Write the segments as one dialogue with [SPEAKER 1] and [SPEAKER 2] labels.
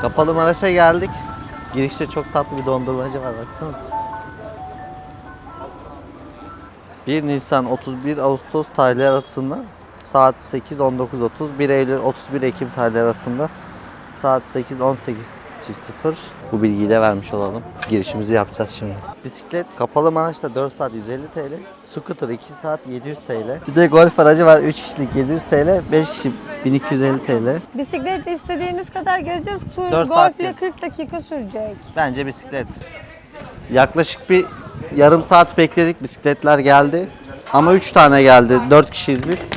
[SPEAKER 1] Kapalı Maraş'a geldik. Girişte çok tatlı bir dondurmacı var baksana. 1 Nisan 31 Ağustos tarihleri arasında saat 8-19.30 1 Eylül 31 Ekim tarihleri arasında saat 8-18 çift sıfır. Bu bilgiyi de vermiş olalım. Girişimizi yapacağız şimdi. Bisiklet kapalı Maraş'ta 4 saat 150 TL. Scooter 2 saat 700 TL. Bir de golf aracı var 3 kişilik 700 TL. 5 kişi 1250 TL.
[SPEAKER 2] Bisiklet istediğimiz kadar gezeceğiz. Tur
[SPEAKER 1] Dört saat
[SPEAKER 2] golfle
[SPEAKER 1] gez.
[SPEAKER 2] 40 dakika sürecek.
[SPEAKER 1] Bence bisiklet. Yaklaşık bir yarım saat bekledik. Bisikletler geldi. Ama 3 tane geldi. 4 kişiyiz biz.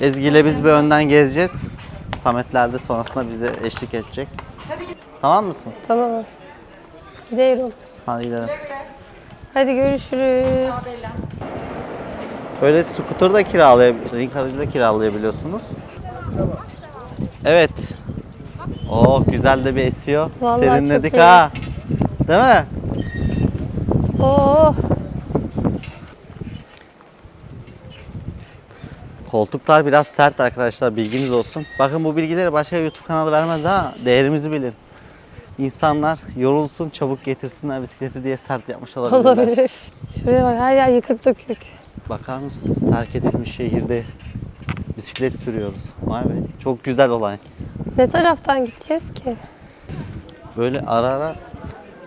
[SPEAKER 1] Ezgi ile biz bir önden gezeceğiz. Sametler de sonrasında bize eşlik edecek. Tamam mısın?
[SPEAKER 2] Tamam. Gidiyorum.
[SPEAKER 1] Hadi gidelim.
[SPEAKER 2] Hadi görüşürüz.
[SPEAKER 1] Böyle scooter da kiralayabiliyorsunuz. Ring aracı da kiralayabiliyorsunuz. Evet. Oh güzel de bir esiyor.
[SPEAKER 2] Vallahi
[SPEAKER 1] Serinledik
[SPEAKER 2] çok iyi.
[SPEAKER 1] ha. Değil mi?
[SPEAKER 2] Oo,
[SPEAKER 1] Koltuklar biraz sert arkadaşlar bilginiz olsun. Bakın bu bilgileri başka YouTube kanalı vermez ha. Değerimizi bilin. İnsanlar yorulsun çabuk getirsinler bisikleti diye sert yapmış olabilirler.
[SPEAKER 2] olabilir. Şuraya bak her yer yıkık dökük.
[SPEAKER 1] Bakar mısınız? Terk edilmiş şehirde bisiklet sürüyoruz. Vay be. Çok güzel olay.
[SPEAKER 2] Ne taraftan gideceğiz ki?
[SPEAKER 1] Böyle ara ara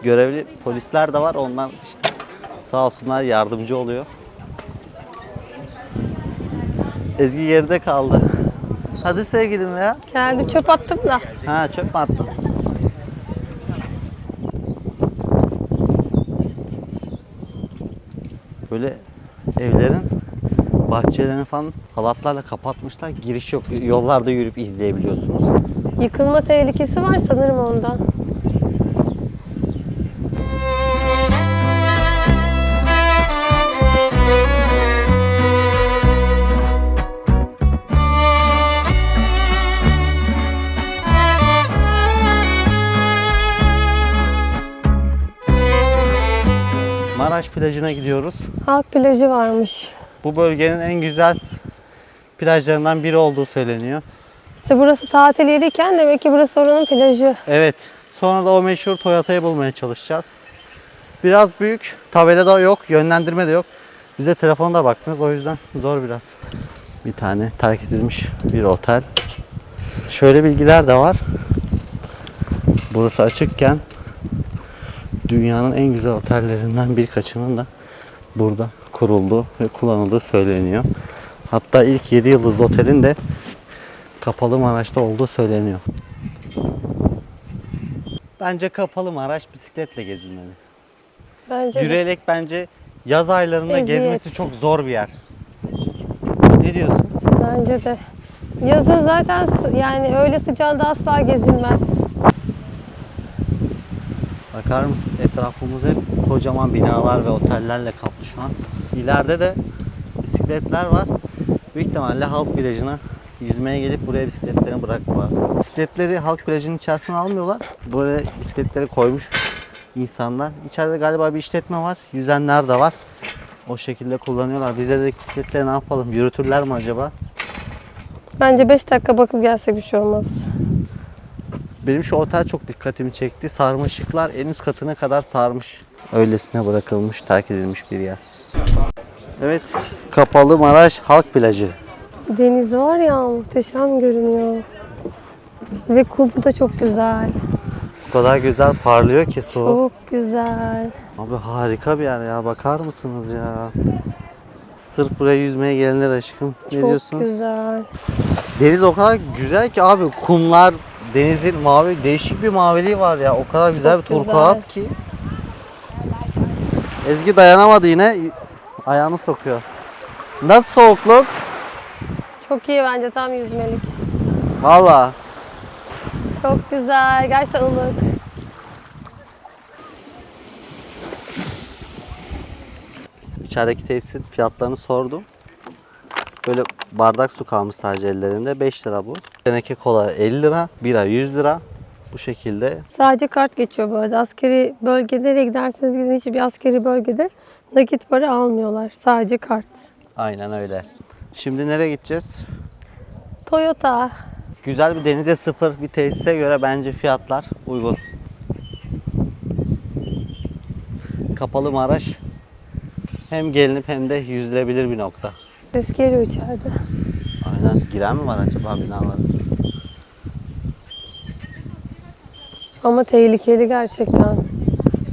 [SPEAKER 1] görevli polisler de var. Onlar işte sağ olsunlar yardımcı oluyor. Ezgi geride kaldı. Hadi sevgilim ya.
[SPEAKER 2] Geldim çöp attım da.
[SPEAKER 1] Ha çöp mü attın? Böyle evlerin bahçelerini falan halatlarla kapatmışlar. Giriş yok. Yollarda yürüyüp izleyebiliyorsunuz.
[SPEAKER 2] Yıkılma tehlikesi var sanırım ondan.
[SPEAKER 1] Plajına gidiyoruz.
[SPEAKER 2] Halk plajı varmış.
[SPEAKER 1] Bu bölgenin en güzel plajlarından biri olduğu söyleniyor.
[SPEAKER 2] İşte burası tatil yeriyken demek ki burası oranın plajı.
[SPEAKER 1] Evet. Sonra da o meşhur Toyota'yı bulmaya çalışacağız. Biraz büyük. Tabela da yok. Yönlendirme de yok. Bize telefona da bakmıyoruz. O yüzden zor biraz. Bir tane terk edilmiş bir otel. Şöyle bilgiler de var. Burası açıkken dünyanın en güzel otellerinden birkaçının da burada kurulduğu ve kullanıldığı söyleniyor. Hatta ilk 7 yıldızlı otelin de kapalı Maraş'ta olduğu söyleniyor. Bence kapalı Maraş bisikletle gezilmeli.
[SPEAKER 2] Bence de.
[SPEAKER 1] Yürüyerek bence yaz aylarında
[SPEAKER 2] Eziyet.
[SPEAKER 1] gezmesi çok zor bir yer. Ne diyorsun?
[SPEAKER 2] Bence de. Yazın zaten yani öyle sıcağında asla gezilmez.
[SPEAKER 1] Bakar mısın? Etrafımız hep kocaman binalar ve otellerle kaplı şu an. İleride de bisikletler var. Büyük ihtimalle halk plajına yüzmeye gelip buraya bisikletlerini bıraktılar. Bisikletleri halk plajının içerisine almıyorlar. Buraya bisikletleri koymuş insanlar. İçeride galiba bir işletme var. Yüzenler de var. O şekilde kullanıyorlar. Bize dedik bisikletleri ne yapalım? Yürütürler mi acaba?
[SPEAKER 2] Bence 5 dakika bakıp gelsek bir şey olmaz.
[SPEAKER 1] Benim şu otel çok dikkatimi çekti. Sarmaşıklar en üst katına kadar sarmış. Öylesine bırakılmış, terk edilmiş bir yer. Evet, Kapalı Maraş Halk Plajı.
[SPEAKER 2] Deniz var ya muhteşem görünüyor. Ve kum da çok güzel.
[SPEAKER 1] O kadar güzel parlıyor ki su.
[SPEAKER 2] Çok güzel.
[SPEAKER 1] Abi harika bir yer ya. Bakar mısınız ya? Sırf buraya yüzmeye gelenler aşkım. Ne
[SPEAKER 2] Çok
[SPEAKER 1] diyorsun?
[SPEAKER 2] güzel.
[SPEAKER 1] Deniz o kadar güzel ki abi. Kumlar, denizin mavi, değişik bir maviliği var ya. O kadar güzel
[SPEAKER 2] Çok
[SPEAKER 1] bir turkuaz ki. Ezgi dayanamadı yine. Ayağını sokuyor. Nasıl soğukluk?
[SPEAKER 2] Çok iyi bence tam yüzmelik.
[SPEAKER 1] Valla.
[SPEAKER 2] Çok güzel. Gerçekten ılık.
[SPEAKER 1] İçerideki tesisin fiyatlarını sordum. Böyle bardak su kalmış sadece ellerinde. 5 lira bu. Teneke kola 50 lira. Bira 100 lira. Bu şekilde.
[SPEAKER 2] Sadece kart geçiyor bu arada. Askeri bölgede nereye giderseniz gidin hiçbir askeri bölgede nakit para almıyorlar. Sadece kart.
[SPEAKER 1] Aynen öyle. Şimdi nereye gideceğiz?
[SPEAKER 2] Toyota.
[SPEAKER 1] Güzel bir denize sıfır bir tesise göre bence fiyatlar uygun. Kapalı Maraş hem gelinip hem de yüzülebilir bir nokta.
[SPEAKER 2] Ses geliyor içeride.
[SPEAKER 1] Aynen. Giren mi var acaba binalara?
[SPEAKER 2] Ama tehlikeli gerçekten.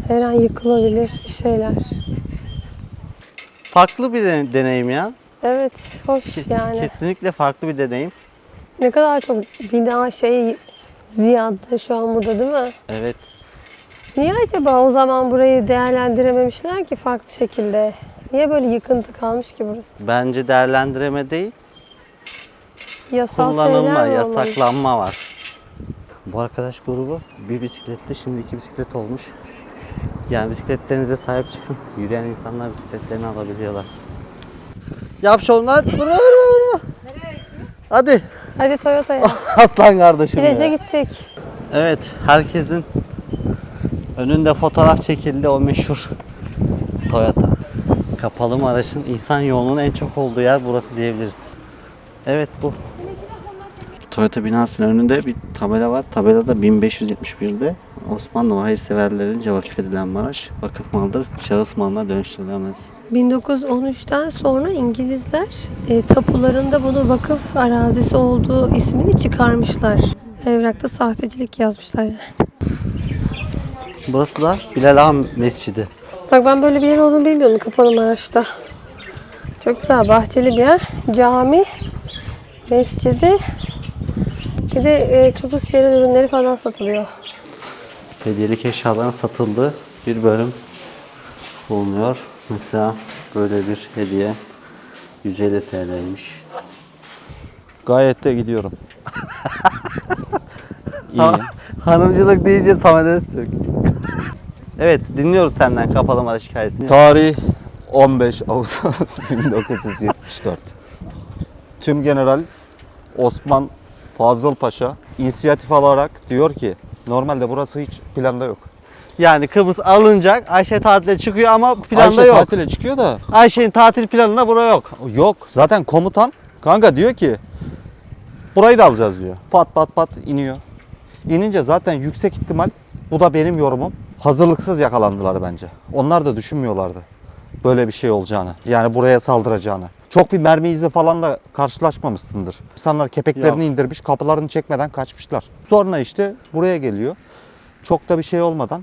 [SPEAKER 2] Her an yıkılabilir bir şeyler.
[SPEAKER 1] Farklı bir de- deneyim ya.
[SPEAKER 2] Evet, hoş yani.
[SPEAKER 1] Kesinlikle farklı bir deneyim.
[SPEAKER 2] Ne kadar çok bina şey ziyade şu an burada değil mi?
[SPEAKER 1] Evet.
[SPEAKER 2] Niye acaba o zaman burayı değerlendirememişler ki farklı şekilde? Niye böyle yıkıntı kalmış ki burası?
[SPEAKER 1] Bence değerlendireme değil,
[SPEAKER 2] Yasal
[SPEAKER 1] kullanılma,
[SPEAKER 2] şeyler mi olmamış?
[SPEAKER 1] yasaklanma var. Bu arkadaş grubu bir bisiklette şimdi iki bisiklet olmuş. Yani bisikletlerinize sahip çıkın. Yürüyen insanlar bisikletlerini alabiliyorlar. Yap şunlar. Vurma vurma vurma. Hadi.
[SPEAKER 2] Hadi Toyota'ya.
[SPEAKER 1] Aslan kardeşim
[SPEAKER 2] Plaj'a
[SPEAKER 1] ya.
[SPEAKER 2] gittik.
[SPEAKER 1] Evet, herkesin önünde fotoğraf çekildi o meşhur Toyota. Kapalı Maraş'ın insan yoğunluğunun en çok olduğu yer burası diyebiliriz. Evet bu. Toyota binasının önünde bir tabela var. Tabelada 1571'de Osmanlı ve hayırseverlerince vakıf edilen Maraş, vakıf malıdır, şahıs malına dönüştürülemez.
[SPEAKER 2] 1913'ten sonra İngilizler e, tapularında bunu vakıf arazisi olduğu ismini çıkarmışlar. Evrakta sahtecilik yazmışlar yani.
[SPEAKER 1] Burası da Bilal Ağa Mescidi.
[SPEAKER 2] Bak ben böyle bir yer olduğunu bilmiyordum Kapalı Maraş'ta. Çok güzel bahçeli bir yer. Cami, mescidi, bir de e, Kıbrıs yerel ürünleri falan satılıyor.
[SPEAKER 1] hediyelik eşyaların satıldığı bir bölüm bulunuyor. Mesela böyle bir hediye 150 TL'ymiş.
[SPEAKER 3] Gayet de gidiyorum. İyi.
[SPEAKER 1] Hanımcılık deyince Samet Öztürk. evet dinliyoruz senden kapalı Maraş hikayesini.
[SPEAKER 3] Tarih 15 Ağustos 1974. Tüm General Osman Fazıl Paşa inisiyatif alarak diyor ki normalde burası hiç planda yok.
[SPEAKER 1] Yani Kıbrıs alınacak. Ayşe tatile çıkıyor ama planda
[SPEAKER 3] Ayşe
[SPEAKER 1] yok.
[SPEAKER 3] tatile çıkıyor da
[SPEAKER 1] Ayşe'nin tatil planında bura yok.
[SPEAKER 3] yok. Zaten komutan kanka diyor ki burayı da alacağız diyor. Pat pat pat iniyor. İnince zaten yüksek ihtimal bu da benim yorumum. Hazırlıksız yakalandılar bence. Onlar da düşünmüyorlardı böyle bir şey olacağını. Yani buraya saldıracağını. Çok bir mermi izi falan da karşılaşmamışsındır. İnsanlar kepeklerini
[SPEAKER 1] Yok.
[SPEAKER 3] indirmiş, kapılarını çekmeden kaçmışlar. Sonra işte buraya geliyor. Çok da bir şey olmadan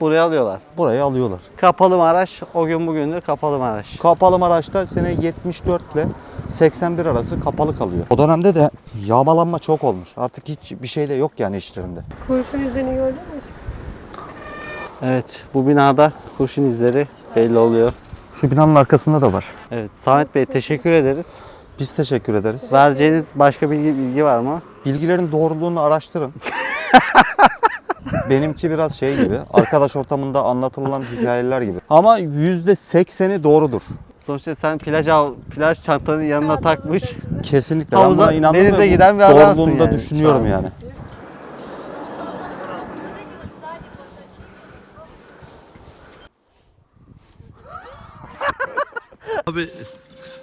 [SPEAKER 1] Buraya alıyorlar.
[SPEAKER 3] burayı alıyorlar.
[SPEAKER 1] Kapalı Maraş o gün bugündür kapalı Maraş.
[SPEAKER 3] Kapalı Maraş'ta sene 74 ile 81 arası kapalı kalıyor. O dönemde de yağmalanma çok olmuş. Artık hiç bir şey de yok yani işlerinde.
[SPEAKER 2] Kurşun izini gördün mü?
[SPEAKER 1] Evet bu binada kurşun izleri belli oluyor.
[SPEAKER 3] Şu binanın arkasında da var.
[SPEAKER 1] Evet Samet Bey teşekkür ederiz.
[SPEAKER 3] Biz teşekkür ederiz.
[SPEAKER 1] Vereceğiniz başka bilgi, bilgi var mı?
[SPEAKER 3] Bilgilerin doğruluğunu araştırın. Benimki biraz şey gibi, arkadaş ortamında anlatılan hikayeler gibi. Ama %80'i doğrudur.
[SPEAKER 1] Sonuçta sen plaj av- plaj çantanın yanına takmış.
[SPEAKER 3] Kesinlikle.
[SPEAKER 1] Havuza,
[SPEAKER 3] ben buna inandım
[SPEAKER 1] denize
[SPEAKER 3] ve
[SPEAKER 1] giden bir adamsın
[SPEAKER 3] doğruluğunu da
[SPEAKER 1] yani
[SPEAKER 3] düşünüyorum yani.
[SPEAKER 1] Abi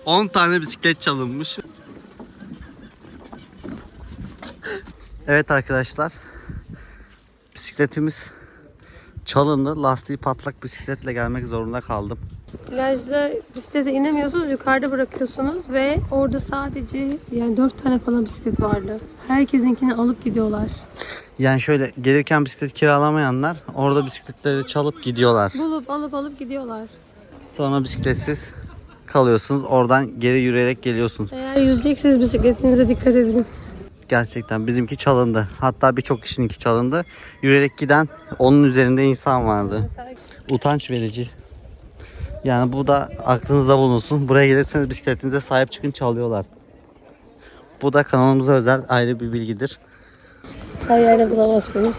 [SPEAKER 1] 10 tane bisiklet çalınmış. Evet arkadaşlar. Bisikletimiz çalındı. Lastiği patlak bisikletle gelmek zorunda kaldım.
[SPEAKER 2] Plajda bisiklete inemiyorsunuz, yukarıda bırakıyorsunuz ve orada sadece yani dört tane falan bisiklet vardı. Herkesinkini alıp gidiyorlar.
[SPEAKER 1] Yani şöyle gelirken bisiklet kiralamayanlar orada bisikletleri çalıp gidiyorlar.
[SPEAKER 2] Bulup alıp alıp gidiyorlar.
[SPEAKER 1] Sonra bisikletsiz kalıyorsunuz. Oradan geri yürüyerek geliyorsunuz.
[SPEAKER 2] Eğer yüzecekseniz bisikletinize dikkat edin.
[SPEAKER 1] Gerçekten bizimki çalındı. Hatta birçok kişininki çalındı. Yürüyerek giden onun üzerinde insan vardı. Utanç verici. Yani bu da aklınızda bulunsun. Buraya gelirseniz bisikletinize sahip çıkın çalıyorlar. Bu da kanalımıza özel ayrı bir bilgidir.
[SPEAKER 2] Her yerde bulamazsınız.